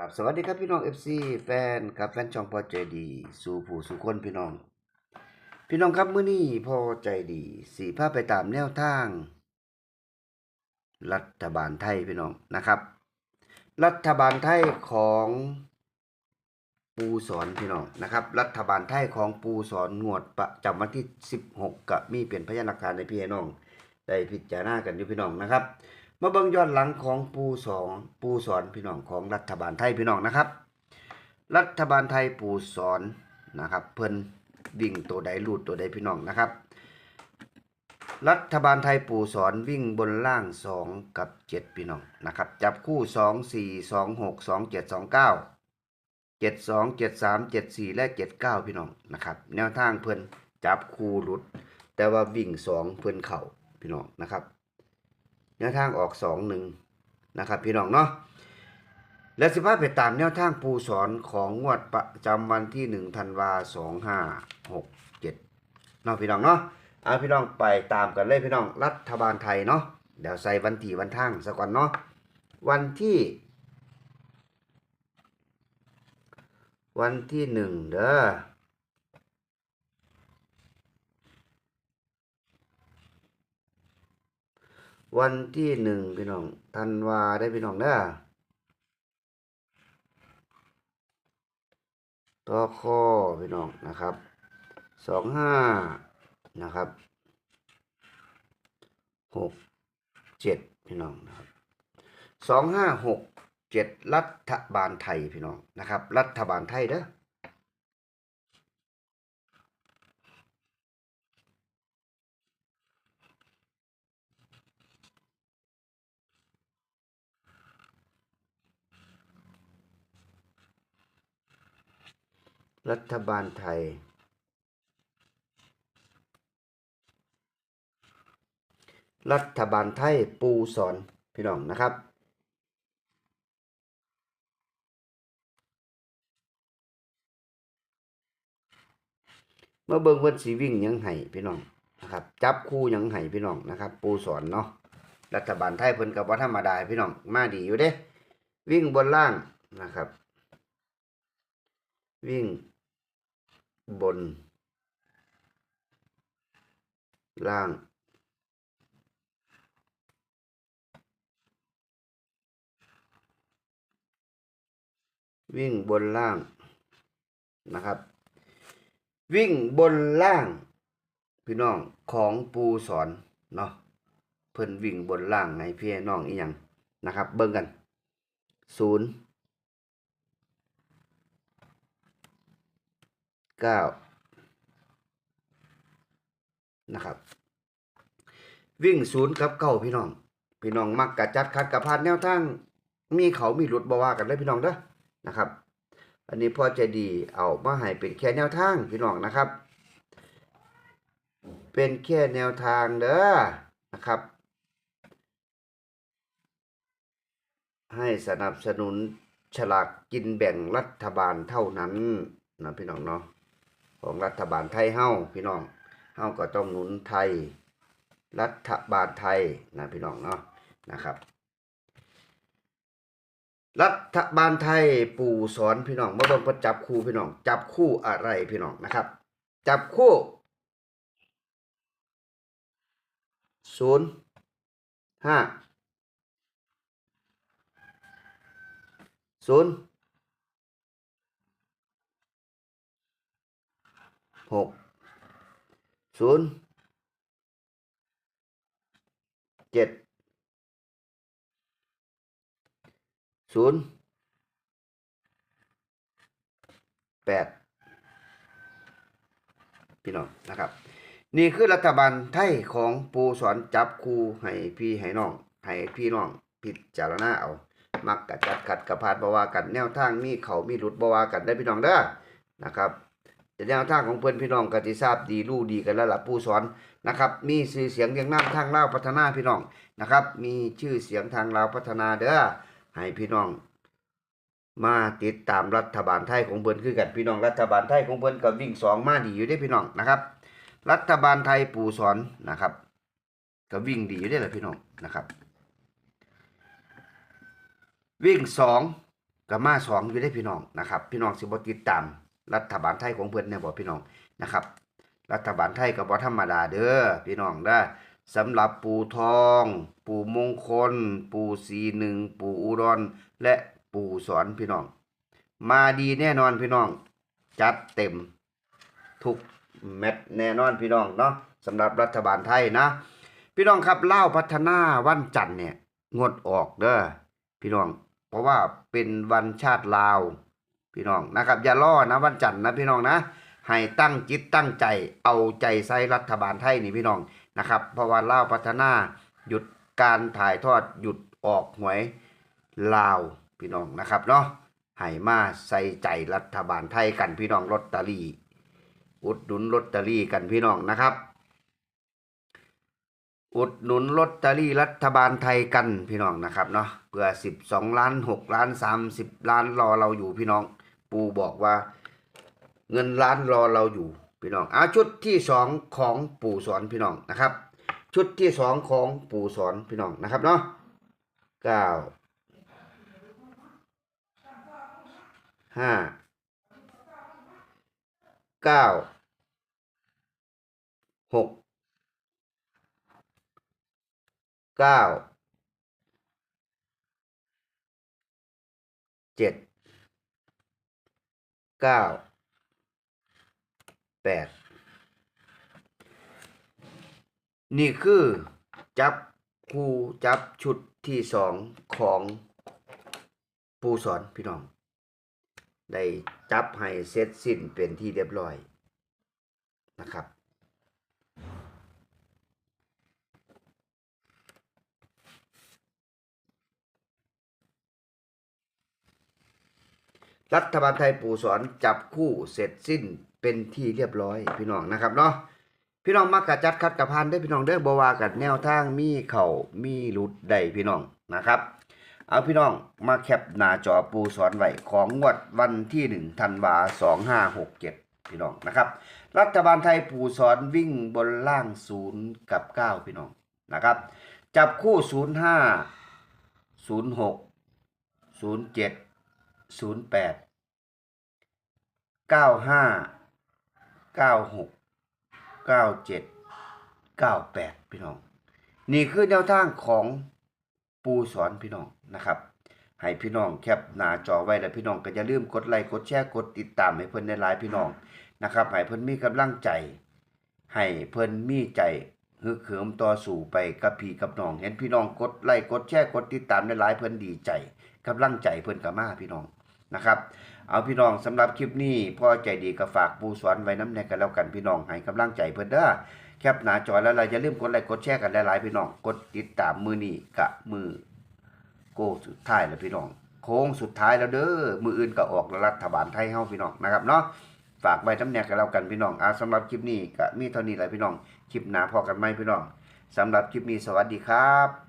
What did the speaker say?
ครับสวัสดีครับพี่น้อง FC แฟนครับแฟนช่องพอใจดี สู่ผู้สู่คนพี่น้อง พี่น้องครับมื้อนี้พอใจดีสีพาไปตามแนวทาง รัฐบาลไทยพี่น้องนะครับ รัฐบาลไทยของปูสอนพี่น้องนะครับ รัฐบาลไทยของปูสอนงวดประจำวันที่ 16 กับมีเปลี่ยนพยานหลักฐานในพี่น้อง ได้พิจารณากันอยู่พี่น้องนะครับ มาเบิ่งย้อนหลังของปูสองปูสอนพี่น้องของรัฐบาลไทยพี่น้องนะครับ รัฐบาลไทยปูสอนนะครับ เพิ่นวิ่งตัวใดลูดตัวใดพี่น้องนะครับ รัฐบาลไทยปู่สอนวิ่งบนล่าง 2 กับ 7 พี่น้องนะครับ จับคู่ 2 4 2 6 2 7 2 9 7 2 7 3 7 4 และ 79 พี่น้องนะครับแนวทางเพิ่นจับคู่หลุด แต่ว่าวิ่ง 2 เพิ่นเข่าพี่น้องนะครับ แนวทางออก2 1นะครับ พี่น้องเนาะและสิพาไปตามแนวทางปูสอนของงวดประจำวันที่1ธันวา2567เนาะพี่น้องเนาะเอาพี่น้องไปตามกันเลยพี่น้องรัฐบาลไทยเนาะเดี๋ยวใส่วันที่วันทางสักก่อนเนาะวันที่ วันที่หนึ่งเด้อ วันที่หนึ่งพี่น้องธันวาได้พี่น้องเด้อต่อข้อพี่น้องนะครับสองห้านะครับหกเจ็ดพี่น้องนะครับสองห้าหกเจ็ดรัฐบาลไทยพี่น้องนะครับ รัฐบาลไทยเด้อ รัฐบาลไทย รัฐบาลไทยปูสอนพี่น้องนะครับเมื่อเบิ่งเพิ่นสีวิ่งยังไห้พี่น้องนะครับ จับคู่ยังไห้พี่น้องนะครับ ปูสอนเนาะรัฐบาลไทยเพิ่นก็บ่ธรรมดาพี่น้องมาดีอยู่เด้ วิ่งบนล่างนะครับ วิ่ง บน ล่าง วิ่งบนล่างนะครับ วิ่งบนล่าง พี่น้องของปูสอนเนาะเพิ่นวิ่งบนล่างไงพี่น้องอีหยังนะครับ เบิ่งกันศูนย์ เก้านะครับ วิ่งศูนย์กับเก้าพี่น้อง พี่น้องมักกะจัดคัดกะพานแนวทางมีเขามีหลุดบ่ว่ากันเลยพี่น้องเด้อนะครับ อันนี้พ่อใจดีเอามาให้เป็นแค่แนวทางพี่น้องนะครับ เป็นแค่แนวทางเด้อนะครับ ให้สนับสนุนฉลากกินแบ่งรัฐบาลเท่านั้นนะพี่น้องเนาะ ของรัฐบาลไทยเฮ้าพี่น้องเฮ้าก็ต้องหนุนไทย รัฐบาลไทยนะพี่น้องเนาะนะครับ รัฐบาลไทยปู่สอนพี่น้องมาเบิ่งเพิ่นจับคู่พี่น้อง จับคู่อะไรพี่น้องนะครับ จับคู่ศูนย์ห้าศูนย์ หกศูนย์เจ็ดศูนย์แปดพี่น้องนะครับ นี่คือรัฐบาลไทยของปูสอนจับคูให้พี่ให้น้องให้พี่น้องพิจารณาเอามักกะจัดขัดกระพาดบว่ากันแนวทางมีเขามีหลุดบวากันได้พี่น้องเด้อนะครับ แต่แนวทางของเพื่อนพี่น้องกติทราบดีรู้ดีกันแล้วล่ะปูสอนนะครับ มีชื่อเสียงเรียงน้ำทางลาวพัฒนาพี่น้องนะครับ มีชื่อเสียงทางลาวพัฒนาเด้อให้พี่น้อง มาติดตามรัฐบาลไทยของเพิ่อนคือกันพี่น้องรัฐบาลไทยของเพิ่อนก็วิ่งสองมาดีอยู่ได้พี่น้องนะครับ รัฐบาลไทยปู่สอนนะครับก็วิ่งดีอยู่ได้แหละพี่น้องนะครับ วิ่งสองก็มาสองอยู่ได้พี่น้องนะครับ พี่น้องสิบติดตาม รัฐบาลไทยของเพิ่อนแน่บ่พี่น้องนะครับ รัฐบาลไทยก็บ่ธรรมดาเด้อพี่น้องเด้สำหรับปู่ทอง ปู่มงคล ปู่สีหนึ่งปู่อุดรและปู่สอนพี่น้อง มาดีแน่นอนพี่น้อง จัดเต็มทุกเม็ดแน่นอนพี่น้องเนาะสำหรับรัฐบาลไทยนะ พี่น้องครับเล่าพัฒนาวันจันทร์เนี่ยงดออกเด้อพี่น้อง เพราะว่าเป็นวันชาติลาว พี่น้องนะครับอย่าล่อนะวันจันทร์นะพี่น้องนะให้ตั้งจิตตั้งใจเอาใจใส่รัฐบาลไทยนี่พี่น้องนะครับ เพราะว่าเล่าวพัฒนาหยุดการถ่ายทอดหยุดออกหวยลาวพี่น้องนะครับเนาะให้มาใส่ใจรัฐบาลไทยกันพี่น้องลอตเตอรี่อุดหนุนลอตเตอรี่กันพี่น้องนะครับ อุดหนุนลอตเตอรี่รัฐบาลไทยกันพี่น้องนะครับเนาะเพื่อ 12 ล้าน 6 ล้าน 30 ล้านรอเราอยู่พี่น้อง ปูบอกว่า เงินล้านรอเราอยู่พี่น้องอะชุดที่สองของปู่สอนพี่น้องนะครับ ชุดที่สองของปู่สอนพี่น้องนะครับเนาะเก้าห้าเก้าหกเก้าเจ็ด เก้าแปดนี่คือจับคู่จับชุดที่สองของปูสอนพี่น้อง ได้จับให้เสร็จสิ้นเป็นที่เรียบร้อยนะครับ รัฐบาลไทยปู่สอนจับคู่เสร็จสิ้นเป็นที่เรียบร้อยพี่น้องนะครับเนาะพี่น้องมักกะจัดคัดกะพานได้พี่น้องเด้อบว่ากันแนวทางมีเข่ามีหลุดได้พี่น้องนะครับ เอาพี่น้องมาแคปหน้าจอปูสอนไว้ของงวดวันที่1ธันวา2567พี่น้องนะครับ รัฐบาลไทยปูสอนวิ่งบนล่าง0กับ9พี่น้องนะครับ จับคู่ 05 06 07 08 95 96 97 98พี่น้อง นี่คือแนวทางของปูสอนพี่น้องนะครับให้พี่น้องแคปหน้าจอไว้แล้วพี่น้องก็อย่าลืมกดไลค์กดแชร์กดติดตามให้เพิ่นได้หลายพี่น้องนะครับให้เพิ่นมีกำลังใจ ให้เพิ่นมีใจฮึกเหิมต่อสู่ไปกับพี่กับน้อง เห็นพี่น้องกดไลค์กดแชร์กดติดตามได้หลายเพิ่นดีใจกำลังใจเพิ่นก็มาพี่น้อง นะครับเอาพี่น้องสำหรับคลิปนี้พ่อใจดีก็ฝากปูสอนไว้น้ำในกันแล้วกันพี่น้องให้กำลังใจเพิ่อนเด้อแคปหน้าจอแล้วเราอย่าลืมกดไลค์กดแชร์กันหลายๆพี่น้องกดติดตามมือนี้กะมือโก้สุดท้ายแล้วพี่น้อง โค้งสุดท้ายแล้วเด้อมืออื่นก็ออกล้วรัฐบาลไทยเฮาพี่น้องนะครับเนาะฝากไว้น้ำแนกกันแล้วกันพี่น้องอาสำหรับคลิปนี้ก็มีเท่านี้แหละพี่น้องคลิปหน้าพอกันไหมพี่น้องสำหรับคลิปนี้สวัสดีครับ